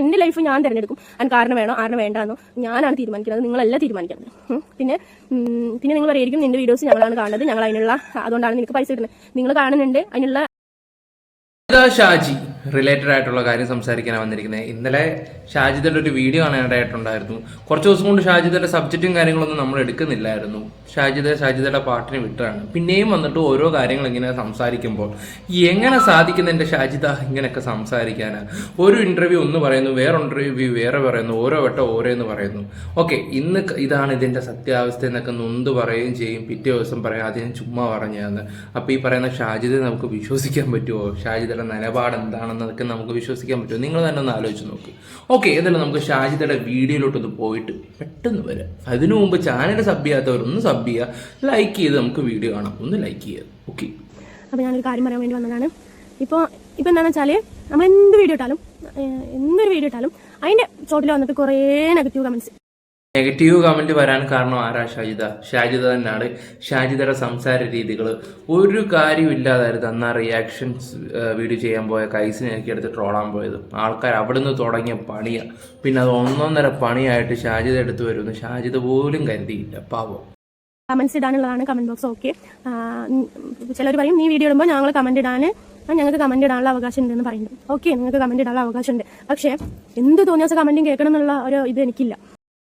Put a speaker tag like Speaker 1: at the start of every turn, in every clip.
Speaker 1: എന്റെ ലൈഫ് ഞാൻ തിരഞ്ഞെടുക്കും. അതിന് കാരണം വേണോ? ആരുടെ വേണ്ടെന്നോ? ഞാനാണ് തീരുമാനിക്കുന്നത്. നിങ്ങളല്ല തീരുമാനിക്കുന്നത്. പിന്നെ പിന്നെ നിങ്ങൾ പറയായിരിക്കും നിന്റെ വീഡിയോസ് ഞങ്ങളാണ് കാണുന്നത്. ഞങ്ങൾ അതിനുള്ള അതുകൊണ്ടാണ് നിനക്ക് പൈസ കിട്ടുന്നത്. നിങ്ങൾ കാണുന്നുണ്ട് അതിനുള്ള
Speaker 2: ഷാജി റിലേറ്റഡ് ആയിട്ടുള്ള കാര്യം സംസാരിക്കാനാണ് വന്നിരിക്കുന്നത് ഇന്നലെ ഷാജിദിന്റെ ഒരു വീഡിയോ ആണ് കാണാനായിട്ടുണ്ടായിരുന്നു. കുറച്ച് ദിവസം കൊണ്ട് ഷാജിദിന്റെ സബ്ജക്റ്റും കാര്യങ്ങളൊന്നും നമ്മൾ എടുക്കുന്നില്ലായിരുന്നു. ഷാജിദ ഷാജിദയുടെ പാട്ടിന് വിട്ടാണ്. പിന്നെയും വന്നിട്ട് ഓരോ കാര്യങ്ങൾ ഇങ്ങനെ സംസാരിക്കുമ്പോൾ എങ്ങനെ സാധിക്കുന്ന എന്റെ ഷാജിദ? ഇങ്ങനെയൊക്കെ സംസാരിക്കാനാ. ഒരു ഇന്റർവ്യൂ ഒന്ന് പറയുന്നു വേറെ ഇന്റർവ്യൂ വേറെ പറയുന്നു ഓരോ വട്ടം ഓരോന്ന് പറയുന്നു. ഓക്കെ ഇന്ന് ഇതാണ് ഇതിന്റെ സത്യാവസ്ഥ എന്നൊക്കെ നൊന്ത് പറയുകയും ചെയ്യും. പിറ്റേ ദിവസം പറയാം അത് ഞാൻ ചുമ്മാ പറഞ്ഞാന്ന് അപ്പൊ ഈ പറയുന്ന ഷാജിദെ നമുക്ക് വിശ്വസിക്കാൻ പറ്റുമോ ഷാജിദയുടെ നിലപാട് എന്താണെന്നതൊക്കെ നമുക്ക് വിശ്വസിക്കാൻ പറ്റും നിങ്ങൾ തന്നെ ഒന്ന് ആലോചിച്ച് നോക്ക്. ഓക്കെ ഏതായാലും നമുക്ക് ഷാജിദയുടെ വീഡിയോയിലോട്ടൊന്ന് പോയിട്ട് പെട്ടെന്ന് വരാം. അതിനു മുമ്പ് ചാനൽ സബ് ചെയ്യാത്തവർ ഒന്ന് സബ് ചെയ്യുക ലൈക്ക് ചെയ്ത് നമുക്ക് വീഡിയോ കാണാം. ഒന്ന് ലൈക്ക് ചെയ്യുക ഓക്കെ
Speaker 1: അപ്പോൾ ഞാനൊരു കാര്യം പറയാൻ വേണ്ടി വന്നതാണ്. ഇപ്പോൾ ഇപ്പോൾ എന്താണെന്ന് വെച്ചാൽ നമ്മൾ എന്ത് വീഡിയോ ഇട്ടാലും എന്തൊരു വീഡിയോ ഇട്ടാലും അതിന്റെ ചോട്ടിൽ വന്നിട്ട് കുറേ നെഗറ്റീവ് കമൻസ്
Speaker 2: നെഗറ്റീവ് കമന്റ് വരാൻ കാരണം ആരാ ഷാജിദ? ഷാജിദ തന്നെയാണ് ഷാജിദയുടെ സംസാര രീതികൾ ഒരു കാര്യമില്ലാതായിരുന്നു. അന്ന് ആ റിയാക്ഷൻസ് വീഡിയോ ചെയ്യാൻ പോയ കൈസിനെയൊക്കെ എടുത്ത് ട്രോളാൻ പോയത്. ആൾക്കാർ അവിടെ നിന്ന് തുടങ്ങിയ പണിയാണ് പിന്നെ അത് ഒന്നൊന്നര പണിയായിട്ട് ഷാജിദ എടുത്തു വരുന്നു. ഷാജിദ പോലും കരുതിയില്ല. പാവം.
Speaker 1: കമൻസ് ഇടാനുള്ളതാണ്. കമന്റ് ബോക്സ് ഓക്കെ ചിലർ പറയും നീ വീഡിയോ ഇടുമ്പോൾ ഞങ്ങൾ കമന്റ് ഇടാൻ ഞങ്ങൾക്ക് കമന്റ് ഇടാനുള്ള അവകാശം ഉണ്ടെന്ന് പറയുന്നു. ഓക്കെ നിങ്ങൾക്ക് കമന്റ് ഇടാനുള്ള അവകാശം ഉണ്ട് പക്ഷേ എന്ത് തോന്നിയ ദിവസം കമന്റും കേൾക്കണം എന്നുള്ള ഒരു ഇത് എനിക്കില്ല.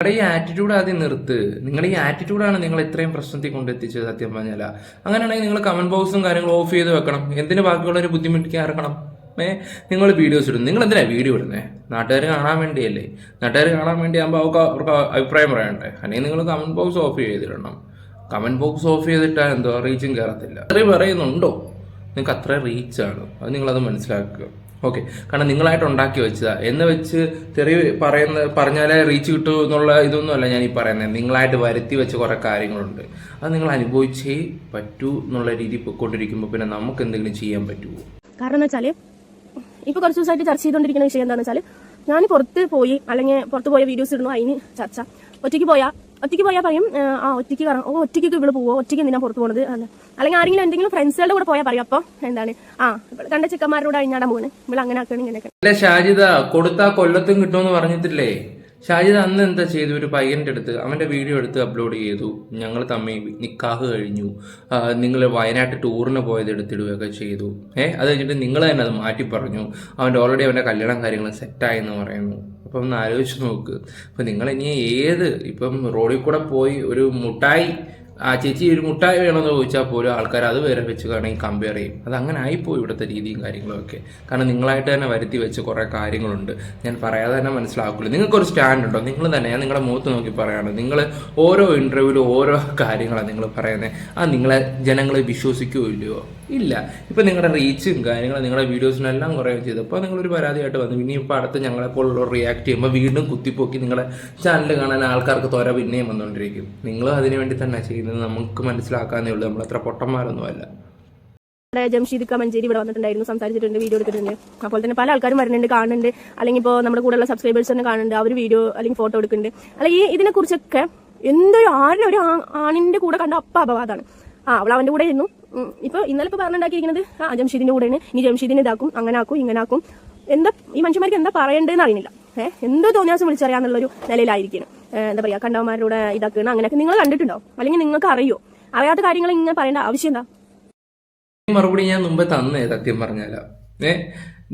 Speaker 2: നിങ്ങളുടെ ഈ ആറ്റിറ്റ്യൂഡ് ആദ്യം നിർത്ത്. നിങ്ങളുടെ ഈ ആറ്റിറ്റ്യൂഡാണ് നിങ്ങൾ ഇത്രയും പ്രശ്നത്തിൽ കൊണ്ടെത്തിച്ചത് സത്യം പറഞ്ഞാൽ അങ്ങനെയാണെങ്കിൽ നിങ്ങൾ കമന്റ് ബോക്സും കാര്യങ്ങളും ഓഫ് ചെയ്ത് വെക്കണം. എന്തിനു ബാക്കിയുള്ളവരെ ബുദ്ധിമുട്ടിക്കാൻ ഇറക്കണം ഏ? നിങ്ങൾ വീഡിയോസ് ഇടുന്നു നിങ്ങൾ എന്തിനാ വീഡിയോ ഇടുന്നത് നാട്ടുകാർ കാണാൻ വേണ്ടിയല്ലേ? നാട്ടുകാർ കാണാൻ വേണ്ടി ആകുമ്പോൾ അവർക്ക് അവർക്ക് അഭിപ്രായം പറയണ്ടേ? അല്ലെങ്കിൽ നിങ്ങൾ കമന്റ് ബോക്സ് ഓഫ് ചെയ്തിടണം. കമന്റ് ബോക്സ് ഓഫ് ചെയ്തിട്ടാൽ എന്തോ റീച്ചും കയറത്തില്ല അത്രയും പറയുന്നുണ്ടോ? നിങ്ങൾക്ക് അത്ര റീച്ചാണ് അത് നിങ്ങളത് മനസ്സിലാക്കുക. ഓക്കെ. കാരണം നിങ്ങളായിട്ട് ഉണ്ടാക്കി വെച്ചതാ. എന്ന് വെച്ച് തെറി പറയുന്ന പറഞ്ഞാലേ റീച്ച് കിട്ടൂ എന്നുള്ള ഇതൊന്നും അല്ല ഞാൻ ഈ പറയുന്നത്. നിങ്ങളായിട്ട് വരുത്തി വെച്ച കുറെ കാര്യങ്ങളുണ്ട്. അത് നിങ്ങൾ അനുഭവിച്ചേ പറ്റൂ എന്നുള്ള രീതി കൊണ്ടിരിക്കുമ്പോൾ പിന്നെ നമുക്ക് എന്തെങ്കിലും ചെയ്യാൻ പറ്റുമോ
Speaker 1: കാരണം എന്ന് വെച്ചാൽ കുറച്ച് ദിവസമായിട്ട് ചർച്ച ചെയ്തുകൊണ്ടിരിക്കുന്ന വിഷയം എന്താണെന്ന് വെച്ചാൽ ഞാൻ പുറത്ത് പോയി അല്ലെങ്കിൽ പുറത്ത് പോയ വീഡിയോസ് ഇടുന്നു അതിന് ചർച്ച. ഒറ്റയ്ക്ക് പോയാൽ ഒറ്റയ്ക്ക് പോയാൽ പറയും ആ, ഒറ്റയ്ക്ക് കറങ്ങും ഓ ഒറ്റയ്ക്ക് ഇവിടെ പോവോ ഒറ്റയ്ക്ക് എന്തിനാ പുറത്ത് പോകുന്നത് അല്ല അല്ലെങ്കിൽ ആരെങ്കിലും എന്തെങ്കിലും ഫ്രണ്ട്സുകളുടെ കൂടെ പോയാൽ പറയും അപ്പോൾ എന്താണ്? ആ കണ്ട ചെക്കന്മാരോട് അഴിഞ്ഞാടാൻ പോകുന്നത് ഇവിടെ അങ്ങനെ ആക്കണം ഇങ്ങനെയൊക്കെ.
Speaker 2: ഷാജിത കൊടുത്താ കൊല്ലത്തും കിട്ടുമെന്ന് പറഞ്ഞിട്ടില്ലേ? ഷാജിദ അന്ന് എന്താ ചെയ്തു ഒരു പയ്യന്റെ അടുത്ത് അവന്റെ വീഡിയോ എടുത്ത് അപ്ലോഡ് ചെയ്തു. ഞങ്ങൾ തമ്മിൽ നിക്കാഹ് കഴിഞ്ഞു. നിങ്ങൾ വയനാട്ട് ടൂറിന് പോയത് എടുത്തിടുകയൊക്കെ ചെയ്തു. ഏഹ് അത് കഴിഞ്ഞിട്ട് നിങ്ങൾ തന്നെ അത് മാറ്റി പറഞ്ഞു. അവന്റെ ഓൾറെഡി അവന്റെ കല്യാണം കാര്യങ്ങളും സെറ്റായി എന്ന് പറയുന്നു. അപ്പം ഒന്ന് ആലോചിച്ച് നോക്ക്. അപ്പം നിങ്ങൾ ഇനി ഏത് ഇപ്പം റോഡിൽ കൂടെ പോയി ഒരു മുട്ടായി ആ ചേച്ചി ഒരു മുട്ടായി വേണമെന്ന് ചോദിച്ചാൽ പോലും ആൾക്കാർ അത് വരെ വെച്ച് വേണമെങ്കിൽ കമ്പയർ ചെയ്യും. അത് അങ്ങനെ ആയിപ്പോയി ഇവിടുത്തെ രീതിയും കാര്യങ്ങളൊക്കെ. കാരണം നിങ്ങളായിട്ട് തന്നെ വരുത്തി വെച്ച് കുറേ കാര്യങ്ങളുണ്ട്. ഞാൻ പറയാതെ തന്നെ മനസ്സിലാക്കില്ല നിങ്ങൾക്കൊരു സ്റ്റാൻഡ് ഉണ്ടോ? നിങ്ങൾ തന്നെ ഞാൻ നിങ്ങളുടെ മുഖത്ത് നോക്കി പറയാണ് നിങ്ങൾ ഓരോ ഇന്റർവ്യൂവിലും ഓരോ കാര്യങ്ങളാണ് നിങ്ങൾ പറയുന്നത് ആ നിങ്ങളെ ജനങ്ങളെ വിശ്വസിക്കുകയോ ഇല്ലയോ ഇല്ല. ഇപ്പം നിങ്ങളുടെ റീച്ചും കാര്യങ്ങളും നിങ്ങളുടെ വീഡിയോസിനും എല്ലാം കുറേ ചെയ്തപ്പോൾ നിങ്ങളൊരു പരാതിയായിട്ട് വന്നു. ഇനി ഇപ്പോൾ അടുത്ത് ഞങ്ങളെപ്പോലുള്ളവർ റിയാക്ട് ചെയ്യുമ്പോൾ വീണ്ടും കുത്തിപ്പോക്കി നിങ്ങളുടെ ചാനൽ കാണാൻ ആൾക്കാർക്ക് തൊര പിന്നെയും വന്നുകൊണ്ടിരിക്കും നിങ്ങളും അതിനു വേണ്ടി തന്നെ ചെയ്യുന്നത്. നമുക്ക് മനസ്സിലാക്കാന്നേ ഉള്ളൂ. നമ്മളത്ര പൊട്ടന്മാരൊന്നുമല്ല
Speaker 1: ജംഷീദ് കമഞ്ചേരി മഞ്ചേരി ഇവിടെ വന്നിട്ടുണ്ടായിരുന്നു. സംസാരിച്ചിട്ടുണ്ട് വീഡിയോ എടുത്തിട്ടുണ്ട്. അപ്പോൾ തന്നെ പല ആൾക്കാരും വരുന്നുണ്ട് കാണുന്നുണ്ട്. അല്ലെങ്കിൽ ഇപ്പോൾ നമ്മുടെ കൂടെയുള്ള സബ്സ്ക്രൈബേഴ്സ് തന്നെ കാണുന്നുണ്ട്. അവർ വീഡിയോ അല്ലെങ്കിൽ ഫോട്ടോ എടുക്കുന്നുണ്ട്. അല്ലെങ്കിൽ ഈ ഇതിനെ കുറിച്ചൊക്കെ എന്തൊരു ആരിനെ ഒരു ആണിന്റെ കൂടെ കണ്ട അപ്പ അപവാദമാണ് ആ അവൾ അവന്റെ കൂടെ ഇരുന്നു. ഇപ്പൊ ഇന്നലെ ഇപ്പൊ പറഞ്ഞുണ്ടാക്കിയിരിക്കുന്നത് ആ ജംഷീദിന്റെ കൂടെയാണ്. ഇനി ജംഷീദിനെ ഇതാക്കും അങ്ങനെ ആക്കും ഇങ്ങനെ ആക്കും. എന്താ ഈ മനുഷ്യന്മാർക്ക് എന്താ പറയേണ്ടതെന്ന് അറിയുന്നില്ല. ഏഹ് എന്തോ തോന്നിയാസം വിളിച്ചറിയാന്നുള്ളൊരു നിലയിലായിരിക്കണം ഏഹ് എന്താ പറയാ കണ്ടവന്മാരുടെ ഇതാക്കണം അങ്ങനെയൊക്കെ നിങ്ങൾ കണ്ടിട്ടുണ്ടോ? അല്ലെങ്കിൽ നിങ്ങൾക്ക് അറിയോ? അറിയാത്ത കാര്യങ്ങൾ ഇങ്ങനെ പറയേണ്ട ആവശ്യം എന്താ?
Speaker 2: മറുപടി ഞാൻ മുമ്പ് തന്നേ സത്യം പറഞ്ഞാല. ഏ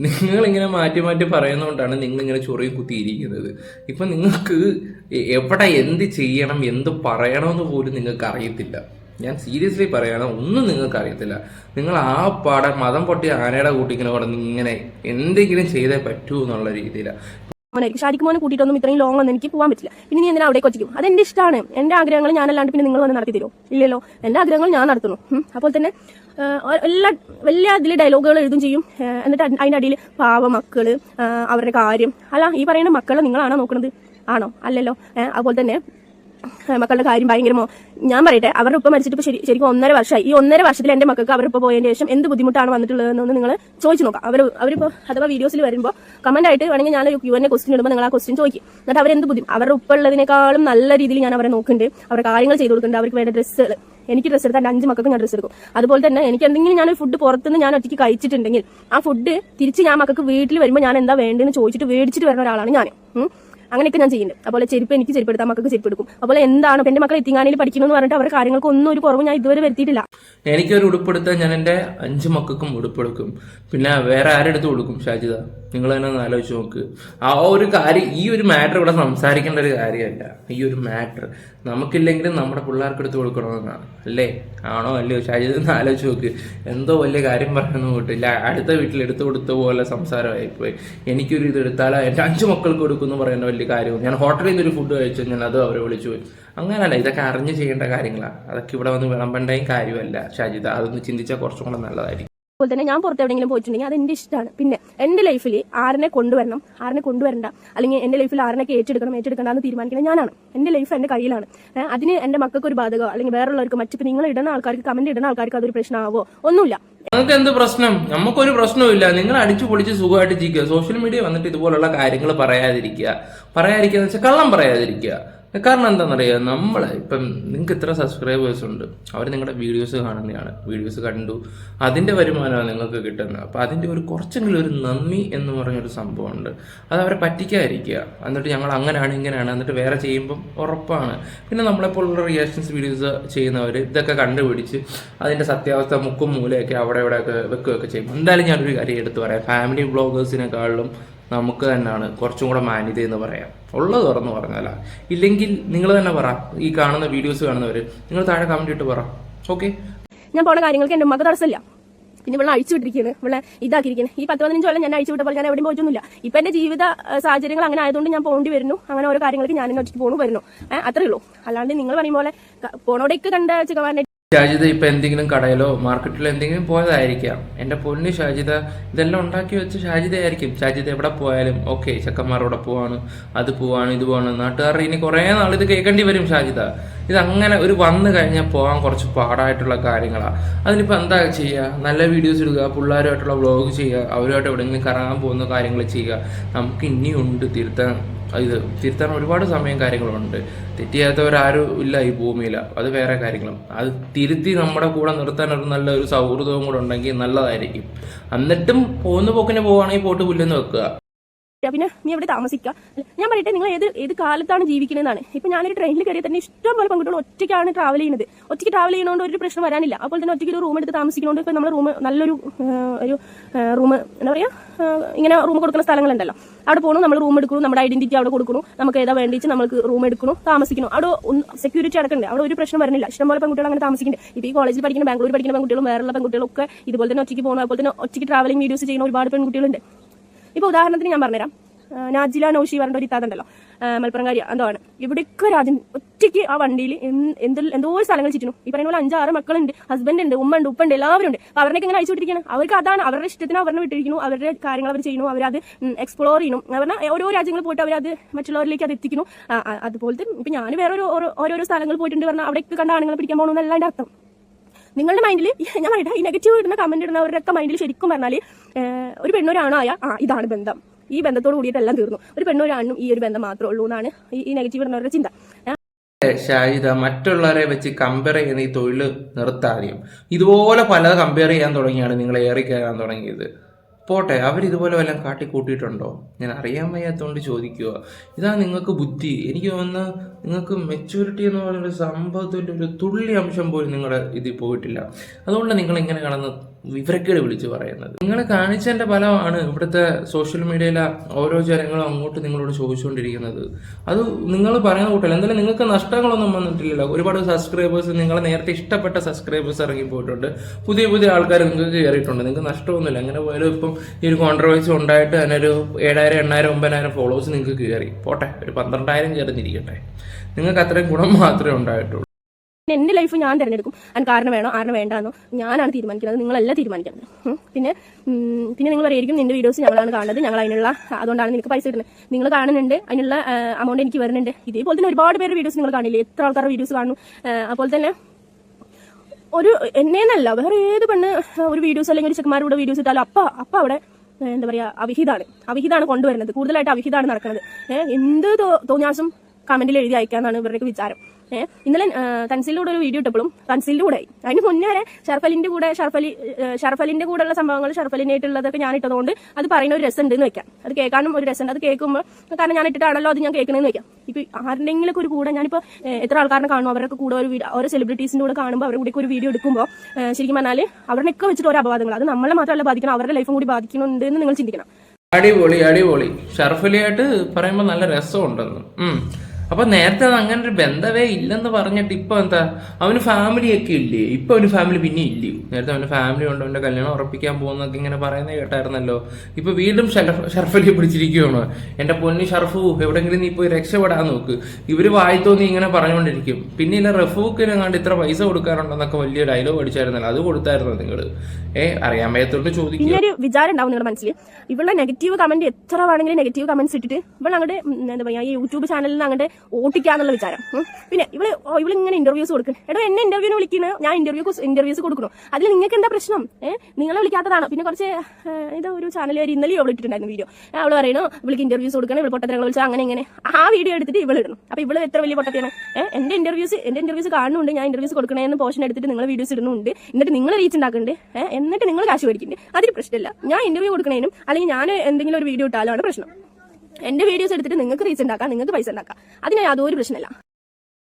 Speaker 2: നിങ്ങൾ ഇങ്ങനെ മാറ്റി മാറ്റി പറയുന്നതുകൊണ്ടാണ് നിങ്ങൾ ഇങ്ങനെ ചൊറിയും കുത്തിയിരിക്കുന്നത്. ഇപ്പൊ നിങ്ങൾക്ക് എവിടെ എന്ത് ചെയ്യണം എന്ത് പറയണമെന്ന് പോലും നിങ്ങൾക്ക് അറിയത്തില്ല. ഞാൻ സീരിയസ്ലി പറയണം ഒന്നും നിങ്ങൾക്ക് അറിയത്തില്ല. നിങ്ങൾ ആ പാടെ മതം പൊട്ടി ആനയുടെ കൂട്ടിങ്ങനെ കിടന്ന് ഇങ്ങനെ എന്തെങ്കിലും ചെയ്തേ പറ്റൂ എന്നുള്ള രീതിയിലാണ്
Speaker 1: മോനായിരിക്കും ശാരിക്കും മോനെ കൂട്ടിയിട്ടൊന്നും ഇത്രയും ലോങ്ങ് ഒന്നും എനിക്ക് പോകാൻ പറ്റില്ല. പിന്നെ നീ എന്തിനാ അവിടേക്ക് ഒറ്റയ്ക്കും? അതെന്റെ ഇഷ്ടമാണ് എന്റെ ആഗ്രഹങ്ങൾ ഞാനല്ലാണ്ട് പിന്നെ നിങ്ങൾ വന്ന് നടത്തി തരുമോ ഇല്ലല്ലോ. എന്റെ ആഗ്രഹങ്ങൾ ഞാൻ നടത്തുന്നു. അപ്പോൾ തന്നെ എല്ലാ വലിയ അതിൽ ഡയലോഗുകൾ എഴുതും ചെയ്യും. എന്നിട്ട് അതി- അതിന്റെ അടിയിൽ പാവ മക്കൾ അവരുടെ കാര്യം. അല്ല ഈ പറയുന്ന മക്കളെ നിങ്ങളാണോ നോക്കുന്നത് ആണോ? അല്ലല്ലോ. അതുപോലെ തന്നെ മക്കളുടെ കാര്യം ഭയങ്കരമോ? ഞാൻ പറയട്ടെ അവരുടെ ഉപ്പ മരിച്ചിട്ട് ഇപ്പൊ ശരി ശരിക്കും ഒന്നര വർഷമായി. ഈ ഒന്നര വർഷത്തിൽ എന്റെ മക്കൾക്ക് അവരുടെ ഉപ്പ പോയതിന് ശേഷം എന്ത് ബുദ്ധിമുട്ടാണ് വന്നിട്ടുള്ളതെന്ന് നിങ്ങൾ ചോദിച്ചു നോക്കാം. അവർ അവരിപ്പോ അഥവാ വീഡിയോസിൽ വരുമ്പോൾ കമന്റ് ആയിട്ട് വേണമെങ്കിൽ ഞാൻ ക്യൂ എന്നെ ക്വസ്റ്റ്യൻ ഇടുമ്പോൾ നിങ്ങൾ ആ ക്വസ്റ്റ്യൻ ചോദിക്കും. എന്നിട്ട് അവരെന്ത് ബുദ്ധിമുട്ട് അവരുടെ ഉപ്പ ഉള്ളതിനേക്കാളും നല്ല രീതിയിൽ ഞാൻ അവരെ നോക്കുന്നുണ്ട്. അവരുടെ കാര്യങ്ങൾ ചെയ്തു കൊടുക്കുന്നുണ്ട്. അവർക്ക് വേണ്ട ഡ്രസ്സുകൾ എനിക്ക് ഡ്രസ്സ് എടുത്താൽ അഞ്ച് മക്കൾക്ക് ഞാൻ ഡ്രസ്സ് എടുക്കും. അതുപോലെ തന്നെ എനിക്ക് എന്തെങ്കിലും ഞാൻ ഫുഡ് പുറത്തുനിന്ന് ഞാൻ ഒറ്റയ്ക്ക് കഴിച്ചിട്ടുണ്ടെങ്കിൽ ആ ഫുഡ് തിരിച്ച് ഞാൻ മക്കൾക്ക് വീട്ടിൽ വരുമ്പോൾ ഞാൻ എന്താ വേണ്ടതെന്ന് ചോദിച്ചിട്ട് മേടിച്ചിട്ട് വരുന്ന ഒരാളാണ് ഞാൻ. അങ്ങനെയൊക്കെ ഞാൻ ചെയ്യുന്നുണ്ട്. അതുപോലെ ചെരുപ്പ് എനിക്ക് ചെരുപ്പ് എടുത്താൽ മക്കൾക്ക് ചെരുപ്പ് എടുക്കും അതുപോലെ എന്താണ് എന്റെ മക്കൾ എത്തിങ്ങാനിൽ പഠിക്കണമെന്ന് പറഞ്ഞിട്ട് അവരുടെ കാര്യങ്ങൾക്ക് ഒന്നും ഒരു കുറവ് ഞാൻ ഇതുവരെ വരുത്തിയിട്ടില്ല.
Speaker 2: എനിക്കൊരു ഉടുപ്പെടുത്താൻ ഞാൻ എന്റെ അഞ്ച് മക്കൾക്കും ഉടുപ്പെടുക്കും. പിന്നെ വേറെ ആരെടുത്ത് കൊടുക്കും ഷാജിത നിങ്ങൾ തന്നെ ഒന്ന് ആലോചിച്ച് നോക്ക്. ആ ഒരു കാര്യം ഈ ഒരു മാറ്റർ ഇവിടെ സംസാരിക്കേണ്ട ഒരു കാര്യമല്ല. ഈ ഒരു മാറ്റർ നമുക്കില്ലെങ്കിലും നമ്മുടെ പിള്ളേർക്ക് എടുത്ത് കൊടുക്കണമെന്നാണ് അല്ലേ? ആണോ? അല്ലയോ? ഷാജിദ ഒന്ന് ആലോചിച്ച് നോക്ക്. എന്തോ വലിയ കാര്യം പറയുന്നു കിട്ടില്ല അടുത്ത വീട്ടിൽ എടുത്തു കൊടുത്ത പോലെ സംസാരമായിപ്പോയി. എനിക്കൊരു ഇത് എടുത്താലോ എന്റെ അഞ്ച് മക്കൾക്ക് കൊടുക്കുമെന്ന് പറയുന്ന വലിയ കാര്യവും. ഞാൻ ഹോട്ടലിൽ നിന്ന് ഒരു ഫുഡ് കഴിച്ചു ഞാൻ അത് അവരെ വിളിച്ചു. പോയി അങ്ങനല്ല ഇതൊക്കെ അറിഞ്ഞ് ചെയ്യേണ്ട കാര്യങ്ങളാണ്. അതൊക്കെ ഇവിടെ വന്ന് വിളമ്പേണ്ടയും കാര്യമല്ല ഷാജിത അതൊന്ന് ചിന്തിച്ചാൽ കുറച്ചും കൂടെ നല്ലതായിരിക്കും.
Speaker 1: അതുപോലെ തന്നെ ഞാൻ പുറത്ത് എവിടെയെങ്കിലും പോയിട്ടുണ്ടെങ്കിൽ അത് എന്റെ ഇഷ്ടമാണ്. പിന്നെ എന്റെ ലൈഫിൽ ആരിനെ കൊണ്ടുവരണം ആരിനെ കൊണ്ടുവരണ്ട. അല്ലെങ്കിൽ എന്റെ ലൈഫിൽ ആരനൊക്കെ ഏറ്റെടുക്കണം ഏറ്റെടുക്കണ്ട എന്ന് തീരുമാനിക്കുന്നത് ഞാനാണ്. എന്റെ ലൈഫ് എന്റെ കയ്യിലാണ്. അതിന് എന്റെ മക്കൾക്ക് ഒരു ബാധകമോ അല്ലെങ്കിൽ വേറെ ഉള്ളവർക്ക് മറ്റിപ്പോൾ നിങ്ങൾ ഇടുന്ന ആൾക്കാർക്ക് കമന്റ് ഇടുന്ന ആൾക്കാർക്ക് അതൊരു പ്രശ്നമാവോ? ഒന്നുമില്ല.
Speaker 2: നിങ്ങൾക്ക് എന്ത് പ്രശ്നം? നമുക്കൊരു പ്രശ്നവുമില്ല. നിങ്ങൾ അടിച്ചു പൊളിച്ച് സുഖമായിട്ട് ജീവിക്കുക. സോഷ്യൽ മീഡിയ വന്നിട്ട് ഇതുപോലുള്ള കാര്യങ്ങൾ പറയാതിരിക്കുക. പറയാതിരിക്കുക എന്ന് വെച്ചാൽ കള്ളം പറയാതിരിക്കുക. കാരണം എന്താണെന്നറിയാം? നമ്മൾ ഇപ്പം നിങ്ങൾക്ക് ഇത്ര സബ്സ്ക്രൈബേഴ്സ് ഉണ്ട്. അവർ നിങ്ങളുടെ വീഡിയോസ് കാണുന്നതാണ് വീഡിയോസ് കണ്ടു. അതിന്റെ വരുമാനമാണ് നിങ്ങൾക്ക് കിട്ടുന്നത്. അപ്പോൾ അതിന്റെ ഒരു കുറച്ചെങ്കിലും ഒരു നന്ദി എന്ന് പറഞ്ഞൊരു സംഭവമുണ്ട്. അത് അവരെ പറ്റിക്കാതിരിക്കുക. എന്നിട്ട് ഞങ്ങൾ അങ്ങനെയാണ് ഇങ്ങനെയാണ് എന്നിട്ട് വേറെ ചെയ്യുമ്പം ഉറപ്പാണ്. പിന്നെ നമ്മളെപ്പോലുള്ള റിയാക്ഷൻസ് വീഡിയോസ് ചെയ്യുന്നവർ ഇതൊക്കെ കണ്ടുപിടിച്ച് അതിന്റെ സത്യാവസ്ഥ മുക്കും മൂലയൊക്കെ അവിടെ ഇവിടെയൊക്കെ വെക്കുകയൊക്കെ ചെയ്യും. എന്തായാലും ഞാനൊരു കാര്യം എടുത്തു പറയാം. ഫാമിലി ബ്ലോഗേഴ്സിനെക്കാളും നമുക്ക് തന്നെയാണ് കുറച്ചും കൂടെ മാന്യത എന്ന് പറയാം. ഉള്ളത് തുറന്നു പറഞ്ഞാലാ. ഇല്ലെങ്കിൽ നിങ്ങൾ തന്നെ പറ. ഈ കാണുന്ന വീഡിയോസ് കാണുന്നവർ നിങ്ങൾ താഴെ കമന്റ് ഇട്ട് പറ. ഓക്കെ
Speaker 1: ഞാൻ പോണ കാര്യങ്ങൾക്ക് എന്റെ ഉമ്മക്ക് തടസ്സമില്ല. പിന്നെ ഇവിടെ അഴിച്ചു വിട്ടിരിക്കുകയാണ്. ഇവിടെ ഈ പത്ത് പതിനഞ്ച് കൊല്ലം ഞാൻ അഴിച്ചു വിട്ടപ്പോൾ ഞാൻ എവിടെയും പോയിട്ടൊന്നുമില്ല. ഇപ്പൊ എന്റെ ജീവിത സാഹചര്യങ്ങൾ അങ്ങനെ ആയതുകൊണ്ട് ഞാൻ പോകേണ്ടി വരുന്നു. അങ്ങനെ ഓരോ കാര്യങ്ങൾക്ക് ഞാൻ വെച്ചിട്ട് പോണു വരുന്നു. അത്രേ ഉള്ളൂ. അല്ലാണ്ട് നിങ്ങൾ പറയും പോലെ ക- പോണോടേക്ക് കണ്ട ചിക്കവാനെ
Speaker 2: ഷാജിദ ഇപ്പൊ എന്തെങ്കിലും കടയിലോ മാർക്കറ്റിലോ എന്തെങ്കിലും പോയതായിരിക്കാം. എന്റെ പൊന്നു ഷാജിത ഇതെല്ലാം ഉണ്ടാക്കി വെച്ച് ഷാജിതയായിരിക്കും ഷാജിത എവിടെ പോയാലും ഓക്കെ ചെക്കന്മാരോടെ പോവാണ് അത് പോവാണ് ഇത് പോവാണ്. നാട്ടുകാരുടെ ഇനി കുറേ നാൾ ഇത് കേൾക്കേണ്ടി വരും ഷാജിത ഇത് അങ്ങനെ ഒരു വന്നു കഴിഞ്ഞാൽ പോകാൻ കുറച്ച് പാടായിട്ടുള്ള കാര്യങ്ങളാണ് അതിനിപ്പോൾ എന്താ ചെയ്യുക നല്ല വീഡിയോസ് ഇടുക പിള്ളേരുമായിട്ടുള്ള വ്ളോഗ് ചെയ്യുക അവരുമായിട്ട് എവിടെയെങ്കിലും കറങ്ങാൻ പോകുന്ന കാര്യങ്ങൾ ചെയ്യുക. നമുക്ക് ഇനിയുണ്ട് തിരുത്താൻ ഇത് തിരുത്താൻ ഒരുപാട് സമയം കാര്യങ്ങളുണ്ട്. തെറ്റിയാത്തവരാരും ഇല്ല ഈ ഭൂമിയിൽ അത് വേറെ കാര്യങ്ങളും. അത് തിരുത്തി നമ്മുടെ കൂടെ നിർത്താൻ ഒരു നല്ല ഒരു സൗഹൃദവും കൂടെ ഉണ്ടെങ്കിൽ നല്ലതായിരിക്കും. എന്നിട്ടും പോകുന്ന പോക്കിന് പോവുകയാണെങ്കിൽ പോട്ട് പുല്ലെന്ന് വെക്കുക.
Speaker 1: പിന്നെ നീ എവിടെ താമസിക്കുക ഞാൻ പറയട്ടെ നിങ്ങൾ ഏത് ഏത് കാലത്താണ് ജീവിക്കുന്നതെന്നാണ് ഇപ്പൊ ഞാനൊരു ട്രെയിനിൽ കയറി തന്നെ ഇഷ്ടം പോലെ പെൺകുട്ടികൾ ഒറ്റയ്ക്കാണ് ട്രാവൽ ചെയ്യുന്നത് ഒറ്റയ്ക്ക് ട്രാവൽ ചെയ്യുന്നതുകൊണ്ട് ഒരു പ്രശ്നം വരാനില്ല. അപ്പോൾ തന്നെ ഒറ്റയ്ക്ക് ഒരു റൂം എടുത്ത് താമസിക്കുന്നതുകൊണ്ട് ഇപ്പൊ നമ്മുടെ റൂം നല്ലൊരു ഒരു റൂം എന്താ പറയാ ഇങ്ങനെ റൂം കൊടുക്കുന്ന സ്ഥലങ്ങളുണ്ടല്ലോ. അവിടെ പോകണം നമ്മൾ റൂം എടുക്കണം നമ്മുടെ ഐഡന്റിറ്റി അവിടെ കൊടുക്കണം. നമുക്ക് ഏതാ വേണ്ടിച്ച് നമുക്ക് റൂം എടുക്കണം താമസിക്കണം. അവിടെ സെക്യൂരിറ്റി അടക്കണ്ടേ? അവിടെ ഒരു പ്രശ്നം വരുന്നില്ല ഇഷ്ടംപോലെ പെൺകുട്ടികൾ അങ്ങനെ താമസിക്കുന്നുണ്ട് ഇപ്പൊ ഈ കോളേജിൽ പഠിക്കുന്ന ബാംഗ്ലൂർ പഠിക്കുന്ന പെൺകുട്ടികളും വേറെയുള്ള പെൺകുട്ടികളും ഒക്കെ ഇതുപോലെ തന്നെ ഒറ്റയ്ക്ക് പോകുന്ന അതുപോലെ തന്നെ ഒറ്റയ്ക്ക് ട്രാവലിംഗ് വീഡിയോസ് ചെയ്യുന്ന ഒരുപാട് പെൺകുട്ടികളുണ്ട്. ഇപ്പൊ ഉദാഹരണത്തിന് ഞാൻ പറഞ്ഞുതരാം. നാജില നോഷി പറഞ്ഞ ഒരു ഇത്താതുണ്ടല്ലോ. മലപ്പുറംകാരി എന്തോ ഇവിടെയൊക്കെ രാജൻ ഒറ്റയ്ക്ക് ആ വണ്ടിയിൽ എന്ത് എന്തോ സ്ഥലങ്ങൾ ചുറ്റുന്നു. ഈ പറയുന്ന പോലെ അഞ്ചാറ് മക്കളുണ്ട് ഹസ്ബൻഡ് ഉണ്ട് ഉമ്മ ഉണ്ട് ഉപ്പുണ്ട് എല്ലാവരും ഉണ്ട്. അപ്പൊ അവരൊക്കെ ഇങ്ങനെ അയച്ചു വിട്ടിരിക്കുകയാണ് അവർക്ക് അതാണ് അവരുടെ ഇഷ്ടത്തിന് അവരെ വിട്ടിരിക്കുന്നു. അവരുടെ കാര്യങ്ങൾ അവർ ചെയ്യുന്നു. അവരത് എക്സ്പ്ലോർ ചെയ്യുന്നു. പറഞ്ഞാൽ ഓരോ രാജ്യങ്ങളിൽ പോയിട്ട് അവരത് മറ്റുള്ളവരിലേക്ക് അത് എത്തിക്കുന്നു. അതുപോലത്തെ ഇപ്പൊ ഞാൻ വേറെ ഓരോ- ഓരോരോ സ്ഥലങ്ങളിൽ പോയിട്ടുണ്ട് പറഞ്ഞാൽ അവിടേക്ക് കണ്ട ആണുങ്ങളെ പിടിക്കാൻ പോകണമെന്നല്ല എന്റെ അർത്ഥം. നിങ്ങളുടെ മൈൻഡിൽ ഞാൻ പറയട്ടെ ഈ നെഗറ്റീവ് ഇടുന്ന കമന്റ് ഇടുന്നവരുടെ മൈൻഡിൽ ശരിക്കും പറഞ്ഞാൽ ഒരു പെണ്ണൊരാണായ ആ ഇതാണ് ബന്ധം. ഈ ബന്ധത്തോട് കൂടിയിട്ട് എല്ലാം തീർന്നു. ഒരു പെണ്ണൊരാണും ഈ ഒരു ബന്ധം മാത്രമേ ഉള്ളൂ എന്നാണ് ഈ നെഗറ്റീവ് ഇടുന്നവരുടെ ചിന്ത.
Speaker 2: ഷാഹിദ മറ്റുള്ളവരെ വെച്ച് കമ്പയർ ചെയ്യുന്ന ഈ തൊഴിൽ നിർത്താതെയും ഇതുപോലെ പലത് കമ്പയർ ചെയ്യാൻ തുടങ്ങിയാണ് നിങ്ങൾ ഏറി കയറാൻ തുടങ്ങിയത്. പോട്ടെ അവർ ഇതുപോലെ വല്ലതും കാട്ടിക്കൂട്ടിയിട്ടുണ്ടോ? ഞാൻ അറിയാൻ വയ്യാത്തതുകൊണ്ട് ചോദിക്കുക ഇതാ നിങ്ങൾക്ക് ബുദ്ധി. എനിക്ക് തോന്നുന്നു നിങ്ങൾക്ക് മെച്യൂരിറ്റി എന്ന് പറയുന്ന ഒരു സംഭവത്തിന്റെ ഒരു തുള്ളി അംശം പോലും നിങ്ങളുടെ ഇതിൽ പോയിട്ടില്ല. അതുകൊണ്ട് നിങ്ങൾ ഇങ്ങനെ കടന്ന് വിവരക്കേട് വിളിച്ച് പറയുന്നത്. നിങ്ങൾ കാണിച്ചതിന്റെ ഫലമാണ് ഇവിടുത്തെ സോഷ്യൽ മീഡിയയിലെ ഓരോ ജനങ്ങളും അങ്ങോട്ട് നിങ്ങളോട് ചോദിച്ചുകൊണ്ടിരിക്കുന്നത്. അത് നിങ്ങൾ പറയുന്ന കൂട്ടല്ല? എന്തായാലും നിങ്ങൾക്ക് നഷ്ടങ്ങളൊന്നും വന്നിട്ടില്ലല്ലോ. ഒരുപാട് സബ്സ്ക്രൈബേഴ്സ് നിങ്ങളെ നേരത്തെ ഇഷ്ടപ്പെട്ട സബ്സ്ക്രൈബേഴ്സ് ഇറങ്ങി പോയിട്ടുണ്ട് പുതിയ പുതിയ ആൾക്കാർ നിങ്ങൾക്ക് കയറിയിട്ടുണ്ട്. നിങ്ങൾക്ക് നഷ്ടമൊന്നുമില്ല. അങ്ങനെ പോയാലും ഇപ്പം ഈ ഒരു കോൺട്രവേഴ്സി ഉണ്ടായിട്ട് തന്നെ ഒരു ഏഴായിരം എണ്ണായിരം ഒമ്പതിനായിരം ഫോളോവേഴ്സ് നിങ്ങൾക്ക് കയറി. പോട്ടെ ഒരു പന്ത്രണ്ടായിരം കയറിഞ്ഞിരിക്കട്ടെ നിങ്ങൾക്ക് അത്രയും ഗുണം മാത്രമേ ഉണ്ടായിട്ടുള്ളൂ.
Speaker 1: പിന്നെ ലൈഫ് ഞാൻ തിരഞ്ഞെടുക്കും. അതിന് കാരണം വേണോ? ആരിന് വേണ്ടാന്നോ? ഞാനാണ് തീരുമാനിക്കുന്നത്. നിങ്ങളല്ല തീരുമാനിക്കുന്നത്. പിന്നെ പിന്നെ നിങ്ങൾ പറയായിരിക്കും നിന്റെ വീഡിയോസ് ഞങ്ങളാണ് കാണുന്നത്. ഞങ്ങൾ അതിനുള്ള അതുകൊണ്ടാണ് നിനക്ക് പൈസ കിട്ടുന്നത്. നിങ്ങൾ കാണുന്നുണ്ട് അതിനുള്ള അമൗണ്ട് എനിക്ക് വരുന്നുണ്ട്. ഇതേപോലെ തന്നെ ഒരുപാട് പേര് വീഡിയോസ് നിങ്ങൾ കാണില്ലേ? എത്ര ആൾക്കാരുടെ വീഡിയോസ് കാണുന്നു? അതുപോലെ തന്നെ ഒരു എന്നേന്നല്ല വേറെ ഏത് പെണ്ണ് ഒരു വീഡിയോസ് അല്ലെങ്കിൽ ഒരു ചെക്കന്മാരുടെ വീഡിയോസ് ഇട്ടാലും അപ്പ അപ്പ അവിടെ എന്താ പറയാ അവിഹിതാണ്. അവിഹിതാണ് കൊണ്ടുവരുന്നത്. കൂടുതലായിട്ട് അവിഹിതാണ് നടക്കുന്നത്. എന്ത് തോന്നിയാസം കമന്റിൽ എഴുതി അയക്കാന്നാണ് ഇവരുടെയൊക്കെ വിചാരം. ഏഹ് ഇന്നലെ തൻസിലിന്റെ കൂടെ ഒരു വീഡിയോ ഇട്ടപ്പോഴും തൻസിലിന്റെ കൂടെ അതിന് മുന്നേ വരെ ഷർഫലിന്റെ കൂടെ ഷർഫലി ഷർഫലിന്റെ കൂടെ ഉള്ള സംഭവങ്ങൾ ഷർഫലിനായിട്ടുള്ളതൊക്കെ ഞാൻ ഇട്ടതുകൊണ്ട് അത് പറയുന്ന ഒരു രസം എന്ന് വെക്കാം. അത് കേൾക്കാനും ഒരു രസമുണ്ട്. അത് കേൾക്കുമ്പോൾ കാരണം ഞാൻ ഇട്ടിട്ടാണല്ലോ അത് ഞാൻ കേൾക്കണമെന്ന് വെക്കാം. ഇപ്പൊ ആരുടെങ്കിലും ഒരു കൂടെ ഞാനിപ്പോ എത്ര ആൾക്കാരെ കാണും? അവരൊക്കെ കൂടെ ഒരു ഓരോ സെലിബ്രിറ്റീസിന്റെ കൂടെ കാണുമ്പോൾ അവരുടെ കൂടെ ഒരു വീഡിയോ എടുക്കുമ്പോൾ ശരിക്കും പറഞ്ഞാൽ അവരുടെയൊക്കെ വെച്ചിട്ട് ഓരോ അപവാദങ്ങൾ അത് നമ്മളെ മാത്രമല്ല ബാധിക്കണം. അവരുടെ ലൈഫും കൂടി ബാധിക്കുന്നുണ്ട് എന്ന് നിങ്ങൾ ചിന്തിക്കണം.
Speaker 2: അടിപൊളി അടിപൊളി. ഷർഫലിയായിട്ട് പറയുമ്പോൾ നല്ല രസമുണ്ടെന്ന്. അപ്പൊ നേരത്തെ അങ്ങനെ ഒരു ബന്ധമേ ഇല്ലെന്ന് പറഞ്ഞിട്ട് ഇപ്പൊ എന്താ? അവന് ഫാമിലി ഒക്കെ ഇല്ലേ? ഇപ്പൊ അവന് ഫാമിലി പിന്നെ ഇല്ലയോ നേരത്തെ അവന് ഫാമിലി ഉണ്ട്? അവന്റെ കല്യാണം ഉറപ്പിക്കാൻ പോകുന്നൊക്കെ ഇങ്ങനെ പറയുന്നത് കേട്ടായിരുന്നല്ലോ. ഇപ്പൊ വീണ്ടും ഷർഫ്- ഷർഫലി പിടിച്ചിരിക്കുകയാണ് എന്റെ പൊന്നി ഷർഫു എവിടെങ്കിലും നീ പോയി രക്ഷപ്പെടാൻ നോക്ക്. ഇവർ വായി തോന്നി ഇങ്ങനെ പറഞ്ഞുകൊണ്ടിരിക്കും. പിന്നെ ഇല്ല റഫൂക്കിനെ കണ്ട് ഇത്ര പൈസ കൊടുക്കാറുണ്ടെന്നൊക്കെ വലിയ ഡയലോഗ് അടിച്ചായിരുന്നല്ലോ അത് കൊടുത്തായിരുന്നു നിങ്ങൾ? ഏ അറിയാൻ
Speaker 1: വയ്യത്തോട്ട് ചോദിക്കും വിചാരം ഉണ്ടാവും മനസ്സിൽ ഇവളുടെ നെഗറ്റീവ് കമന്റ് എത്ര വേണമെങ്കിലും നെഗറ്റീവ് കമന്റ്സ് ഇട്ടിട്ട് ഇവൾ അങ്ങോട്ട് എന്താ പറയാ ഈ യൂട്യൂബ് ചാനലിൽ അങ്ങോട്ട് ഓട്ടിക്കാന്നുള്ള വിചാരം. പിന്നെ ഇവൾ ഇവൾ ഇങ്ങനെ ഇന്റർവ്യൂസ് കൊടുക്കും. എടോ എന്നെ ഇന്റർവ്യൂവിന് വിളിക്കുന്നത് ഞാൻ ഇന്റർവ്യൂ ഇന്റർവ്യൂസ് കൊടുക്കുന്നു. അതിൽ നിങ്ങൾക്ക് എന്താ പ്രശ്നം? നിങ്ങളെ വിളിക്കാത്തതാണ്. പിന്നെ കുറച്ച് ഇത് ഒരു ചാനൽ വരെ ഇന്നലെയോ അവൾ വീഡിയോ അവൾ പറയണു ഇവൾക്ക് ഇന്റർവ്യൂസ് കൊടുക്കണം ഇവൾ പൊട്ടത്തരങ്ങൾ വിളിച്ചാൽ അങ്ങനെ ഇങ്ങനെ. ആ വീഡിയോ എടുത്തിട്ട് ഇവൾ ഇടുന്നു. അപ്പൊ ഇവൾ എത്ര വലിയ പൊട്ടത്തിയാണ് എന്റെ ഇന്റർവ്യൂസ് എന്റെ ഇന്റർവ്യൂസ് കാണുന്നുണ്ട്. ഞാൻ ഇന്റർവ്യൂസ് കൊടുക്കണേന്ന് പോർഷൻ എടുത്തിട്ട് നിങ്ങൾ വീഡിയോസ് ഇടുന്നുണ്ട്. എന്നിട്ട് നിങ്ങൾ റീച്ച് ഉണ്ടാക്കുന്നുണ്ട് എന്നിട്ട് നിങ്ങൾ കാശ് മേടിക്കുന്നുണ്ട് അതിന് പ്രശ്നമില്ല. ഞാൻ ഇന്റർവ്യൂ കൊടുക്കണേനും അല്ലെങ്കിൽ ഞാൻ എന്തെങ്കിലും ഒരു വീഡിയോ ഇട്ടാലാണ് പ്രശ്നം. എന്റെ വീഡിയോസ് എടുത്തിട്ട് നിങ്ങൾക്ക് റീച്ച് ഉണ്ടാക്കാം നിങ്ങൾക്ക് പൈസ ഉണ്ടാക്കാം. അതിന് യാതൊരു പ്രശ്നമില്ല.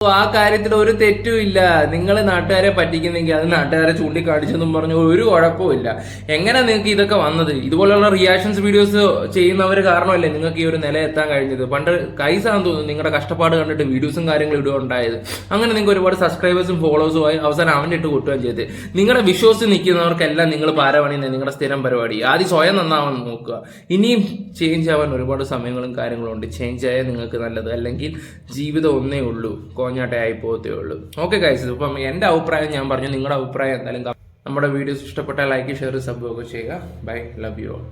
Speaker 2: ആ കാര്യത്തിൽ ഒരു തെറ്റുമില്ല നിങ്ങൾ നാട്ടുകാരെ പറ്റിക്കുന്നെങ്കിൽ അത് നാട്ടുകാരെ ചൂണ്ടിക്കാണിച്ചെന്നും പറഞ്ഞു ഒരു കുഴപ്പമില്ല എങ്ങനെ നിങ്ങൾക്ക് ഇതൊക്കെ വന്നത്? ഇതുപോലുള്ള റിയാക്ഷൻസ് വീഡിയോസ് ചെയ്യുന്നവർ കാരണമല്ലേ നിങ്ങൾക്ക് ഈ ഒരു നില എത്താൻ കഴിഞ്ഞത്? പണ്ട് കൈസാന്ന് തോന്നുന്നു നിങ്ങളുടെ കഷ്ടപ്പാട് കണ്ടിട്ട് വീഡിയോസും കാര്യങ്ങളും ഇവിടെ ഉണ്ടായത്. അങ്ങനെ നിങ്ങൾക്ക് ഒരുപാട് സബ്സ്ക്രൈബേഴ്സും ഫോളോവേഴ്സും ആയി അവസാനം അവന്റെ ഇട്ട് കൂട്ടുകയും ചെയ്ത്. നിങ്ങളുടെ വിശ്വസിച്ച് നിൽക്കുന്നവർക്കെല്ലാം നിങ്ങൾ പാരപണിയുന്നത് നിങ്ങളുടെ സ്ഥിരം പരിപാടി. ആദ്യം സ്വയം നന്നാവാൻ നോക്കുക. ഇനിയും ചേഞ്ച് ആവാൻ ഒരുപാട് സമയങ്ങളും കാര്യങ്ങളും ഉണ്ട്. ചേഞ്ച് ആയാൽ നിങ്ങൾക്ക് നല്ലത്. അല്ലെങ്കിൽ ജീവിതം ഒന്നേ ഉള്ളൂ. കോഞ്ഞാട്ടെ ആയി പോകത്തേ ഉള്ളൂ. ഓക്കെ ഗൈസ് ഇപ്പം എന്റെ അഭിപ്രായം ഞാൻ പറഞ്ഞു. നിങ്ങളുടെ അഭിപ്രായം എന്തായാലും നമ്മുടെ വീഡിയോസ് ഇഷ്ടപ്പെട്ട ലൈക്ക് ഷെയർ സബ്സ്ക്രൈബ് ഒക്കെ ചെയ്യുക. Bye love you all